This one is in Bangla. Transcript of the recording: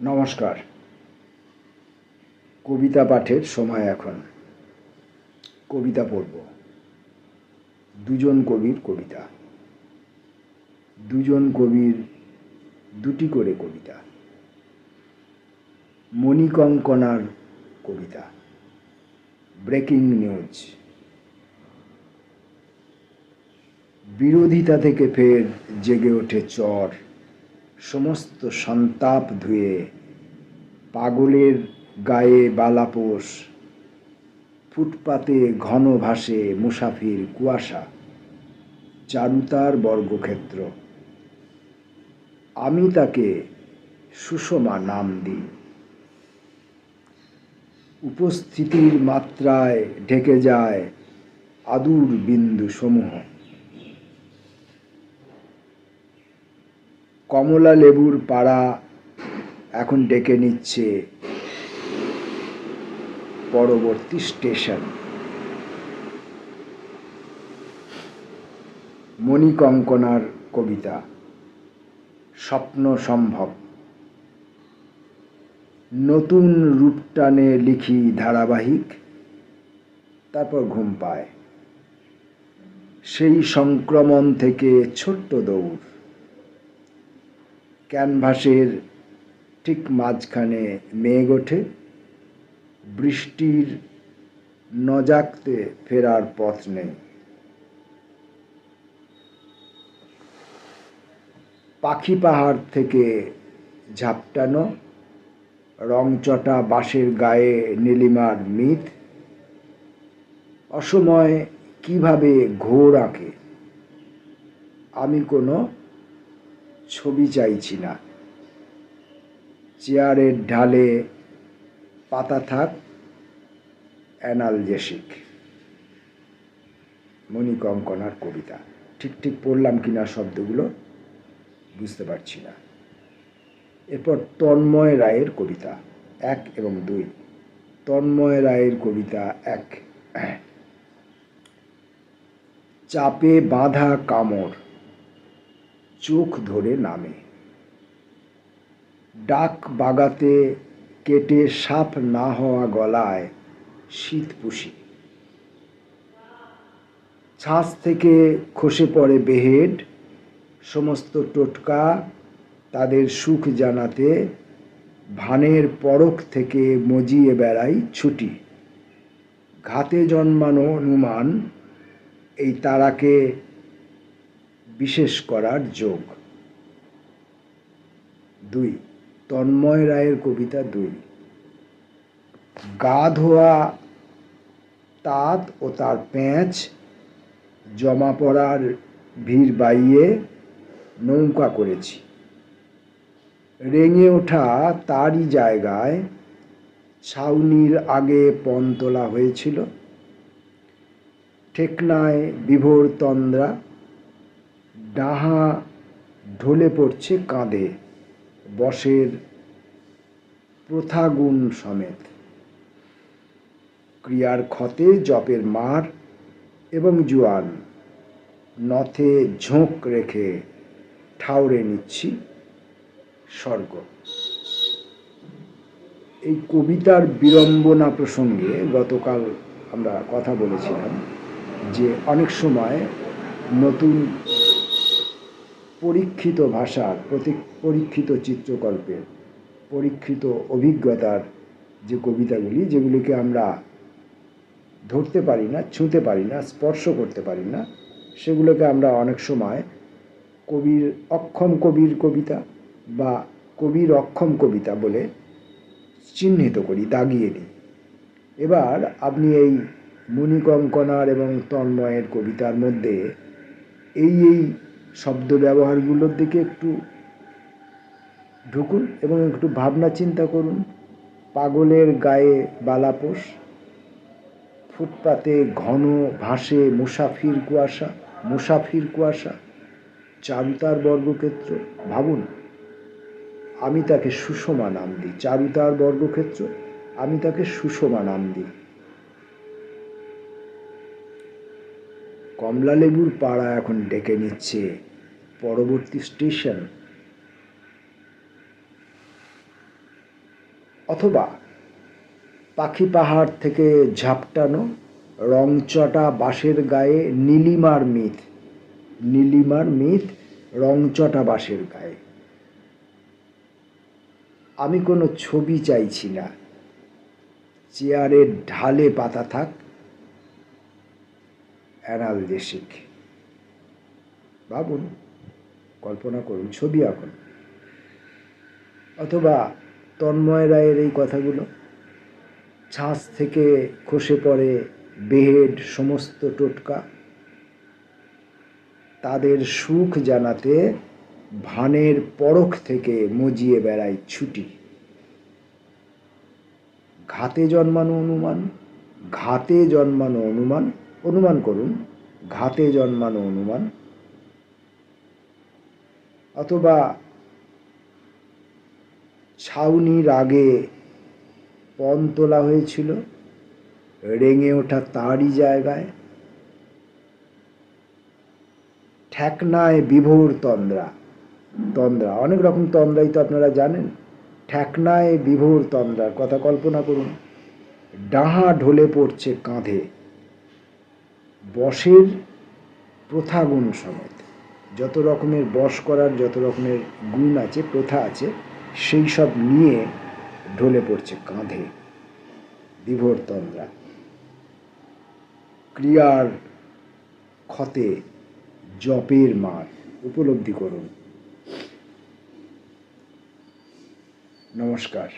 নমস্কার। কবিতা পাঠের সময় এখন। কবিতা পড়ব। দুজন কবির কবিতা। দুজন কবির দুটি করে কবিতা। মণিকঙ্কনার কবিতা। Breaking news. বিরোধিতা থেকে ফের জেগে ওঠে চর। সমস্ত সন্তাপ ধুয়ে পাগলের গায়ে বালাপোষ ফুটপাতে ঘন ভাসে মুসাফির কুয়াশা, চারুতার বর্গক্ষেত্র। আমি তাকে সুষমা নাম দিই। উপস্থিতির মাত্রায় ঢেকে যায় আদুর বিন্দু সমূহ কমলা লেবুর পাড়া এখন ডেকে নিচ্ছে পরবর্তী স্টেশন। মণিকঙ্কনার কবিতা, স্বপ্ন সম্ভব। নতুন রূপটানে লিখি ধারাবাহিক, তারপর ঘুম পায়। সেই সংক্রমণ থেকে ছোট্ট দৌড়। ক্যানভাসের ঠিক মাঝখানে মেঘ ওঠে। বৃষ্টির নজাকতে ফেরার পথ নেই। পাখি পাহাড় থেকে ঝাপটানো, রংচটা বাঁশের গায়ে নীলিমার মিথ। অসময় কীভাবে ঘোর আঁকে? আমি কোনো ছবি চাইছি না। চেয়ারের ঢালে পাতা থাক, অ্যানালজেসিক। মণিকঙ্কনার কবিতা। ঠিক ঠিক পড়লাম কিনা শব্দগুলো বুঝতে পারছি না। এরপর তন্ময় রায়ের কবিতা, এক এবং দুই। তন্ময় রায়ের কবিতা, এক। চাপে বাঁধা কামড়। চোখ ধরে নামে। ডাক বাগাতে কেটে সাপ না হওয়া গলায় শীত পুষি। ছাঁচ থেকে খসে পড়ে বেহেড, সমস্ত টোটকা তাদের সুখ জানাতে ভানের পরখ থেকে মজিয়ে বেড়াই ছুটি। ঘাতে জন্মানো অনুমান, এই তারাকে বিশেষ করার যোগ। দুই, তন্ময় রায়ের কবিতা দুই। গা ধোয়া তাঁত ও তার প্যাঁচ, জমা পড়ার ভিড় বাইয়ে নৌকা করেছি। রেঙে ওঠা তারই জায়গায় ছাউনির আগে পণ তোলা হয়েছিল। ঠেকনায় বিভোর তন্দ্রা ডাহা ঢলে পড়ছে কাঁধে, বসের প্রথাগুণ সমেত। ক্রিয়ার ক্ষতে জপের মার এবং জোয়ান, নথে ঝোঁক রেখে ঠাউরে নিচ্ছি স্বর্গ। এই কবিতার বিড়ম্বনা প্রসঙ্গে গতকাল আমরা কথা বলেছিলাম যে অনেক সময় নতুন পরীক্ষিত ভাষার প্রতি পরীক্ষিত চিত্রকল্পের, পরীক্ষিত অভিজ্ঞতার যে কবিতাগুলি, যেগুলিকে আমরা ধরতে পারি না, ছুঁতে পারি না, স্পর্শ করতে পারি না, সেগুলোকে আমরা অনেক সময় কবির অক্ষম কবির কবিতা বা কবির অক্ষম কবিতা বলে চিহ্নিত করি, দাগিয়ে দিই। এবার আপনি এই মণিকঙ্কনার এবং তন্ময়ের কবিতার মধ্যে এই এই শব্দ ব্যবহারগুলোর দিকে একটু ঢুকুন এবং একটু ভাবনা চিন্তা করুন। পাগলের গায়ে বালাপোষ ফুটপাতে ঘন ভাসে মুসাফির কুয়াশা মুসাফির কুয়াশা, চারুতার বর্গক্ষেত্র। ভাবুন, আমি তাকে সুষমা নাম দিই। চারুতার বর্গক্ষেত্র, আমি তাকে সুষমা নাম দিই। কমলালেবুর পাড়া এখন ডেকে নিচ্ছে পরবর্তী স্টেশন। অথবা পাখি পাহাড় থেকে ঝাপটানো রংচটা বাঁশের গায়ে নীলিমার মিথ। নীলিমার মিথ রংচটা বাঁশের গায়ে। আমি কোনো ছবি চাইছি না। চেয়ারের ঢালে পাতা থাক অ্যানালজেসিক ভাবুন, কল্পনা করুন, ছবি আঁকুন। অথবা তন্ময় রায়ের এই কথাগুলো, ছাঁচ থেকে খসে পড়ে বেহেড সমস্ত টোটকা, তাদের সুখ জানাতে ভানের পরখ থেকে মজিয়ে বেড়ায় ছুটি। ঘাতে জন্মানো অনুমান, ঘাতে জন্মানো অনুমান অনুমান করুন, ঘাতে জন্মানো অনুমান, অথবা ছাউনির আগে পণ তোলা হয়েছিল, রেঙে ওঠা তারই জায়গায়, ঠেকনায় বিভোর তন্দ্রা তন্দ্রা, অনেক রকম তন্দ্রাই তো আপনারা জানেন, ঠেকনায় বিভোর তন্দ্রার কথা কল্পনা করুন, ডাহা ঢলে পড়ছে কাঁধে বসের প্রথা গুণ সমেত, যত রকমের বশ করার যত রকমের গুণ আছে, প্রথা আছে, সেই সব নিয়ে ঢলে পড়ছে কাঁধে বিভোর তন্দ্রা। ক্রিয়ার ক্ষতে জপের মার উপলব্ধি করুন। নমস্কার।